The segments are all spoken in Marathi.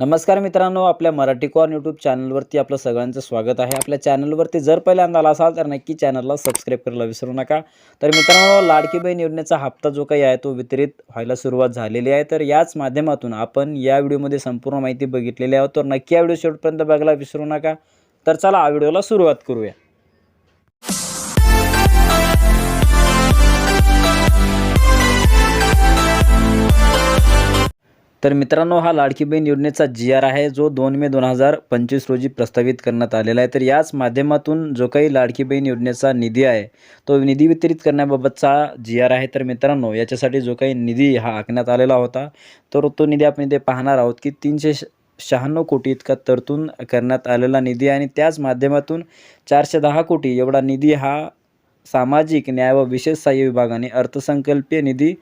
नमस्कार मित्रांनो आपल्या मराठी कॉर्न यूट्यूब चॅनलवरती आपलं सगळ्यांचं स्वागत आहे. आपल्या चॅनलवरती जर पहिल्यांदा आला असाल तर नक्की चॅनलला सबस्क्राईब करायला विसरू नका. तर मित्रांनो लाडकी बहीण योजनेचा हप्ता जो काही आहे तो वितरित व्हायला सुरुवात झालेली आहे. तर याच माध्यमातून आपण या व्हिडिओमध्ये संपूर्ण माहिती बघितलेली आहोत. तर नक्की या व्हिडिओ शेवटपर्यंत बघायला विसरू नका. तर चला हा व्हिडिओला सुरुवात करूया. तर मित्रांनो हा लाडकी बहीण योजनेचा जी आर आहे जो दोन मे दोन हजार पंचवीस रोजी प्रस्तावित करण्यात आलेला आहे. तर याच माध्यमातून जो काही लाडकी बहीण योजनेचा निधी आहे तो निधी वितरित करण्याबाबतचा जी आर आहे. तर मित्रांनो याच्यासाठी जो काही निधी हा आखण्यात आलेला होता तर तो निधी आपण इथे पाहणार आहोत की तीनशे शहाण्णव कोटी इतका तरतूद करण्यात आलेला निधी आहे आणि त्याच माध्यमातून चारशे दहा कोटी एवढा निधी हा सामाजिक न्याय व विशेष सहाय्य विभागाने अर्थसंकल्पीय निधी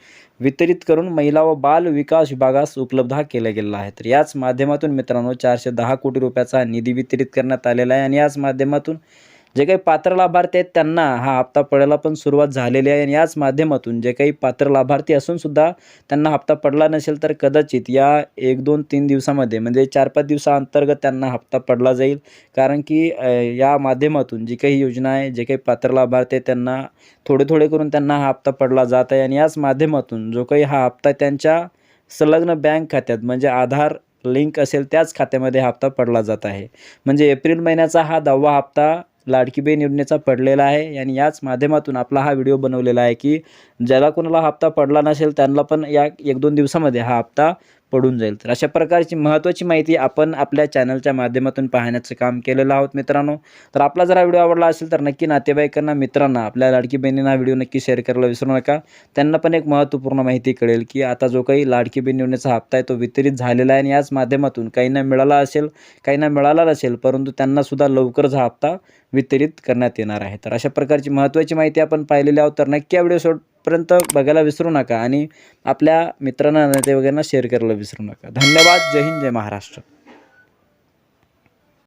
वितरित करून महिला व बाल विकास विभागास उपलब्ध हा केला गेलेला आहे. तर याच माध्यमातून मित्रांनो चारशे दहा कोटी रुपयाचा निधी वितरित करण्यात आलेला आहे आणि याच माध्यमातून जे काही पात्र लाभार्थी आहेत त्यांना हा हप्ता पडायला पण सुरुवात झालेली आहे. आणि याच माध्यमातून जे काही पात्र लाभार्थी असूनसुद्धा त्यांना हप्ता पडला नसेल तर कदाचित या एक दोन तीन दिवसामध्ये म्हणजे चार पाच दिवसाअंतर्गत त्यांना हप्ता पडला जाईल. कारण की या माध्यमातून जी काही योजना आहे जे काही पात्र लाभार्थी आहेत त्यांना थोडे थोडे करून त्यांना हा हप्ता पडला जात आहे. आणि याच माध्यमातून जो काही हा हप्ता त्यांच्या संलग्न बँक खात्यात म्हणजे आधार लिंक असेल त्याच खात्यामध्ये हा हप्ता पडला जात आहे. म्हणजे एप्रिल महिन्याचा हा दहावा हप्ता लाडकी बहीण योजनेचा पडलेला आहे. आणि याच माध्यमातून आपला हा व्हिडिओ बनवलेला आहे की ज्याला कोणाला हप्ता पडला नसेल त्यांना पण या एक दोन दिवसामध्ये हा हप्ता पडून जाईल. तर अशा प्रकारची महत्त्वाची माहिती आपण आपल्या चॅनलच्या माध्यमातून पाहण्याचं काम केलेलं आहोत मित्रांनो. तर आपला जर हा व्हिडिओ आवडला असेल तर नक्की नातेवाईकांना मित्रांना आपल्या लाडकी बहिणींना हा व्हिडिओ नक्की शेअर करायला विसरू नका. त्यांना पण एक महत्त्वपूर्ण माहिती कळेल की आता जो काही लाडकी बहीण योजनेचा हप्ता आहे तो वितरित झालेला आहे आणि याच माध्यमातून काहींना मिळाला असेल काहींना मिळाला नसेल परंतु त्यांनासुद्धा लवकरच हा हप्ता वितरित करण्यात येणार आहे. तर अशा प्रकारची महत्त्वाची माहिती आपण पाहिलेली आहोत तर नक्की या व्हिडिओ पर्यंत बघायला विसरू नका आणि आपल्या मित्रांना नातेवाईकांना शेअर करायला विसरू नका. धन्यवाद. जय हिंद जय महाराष्ट्र.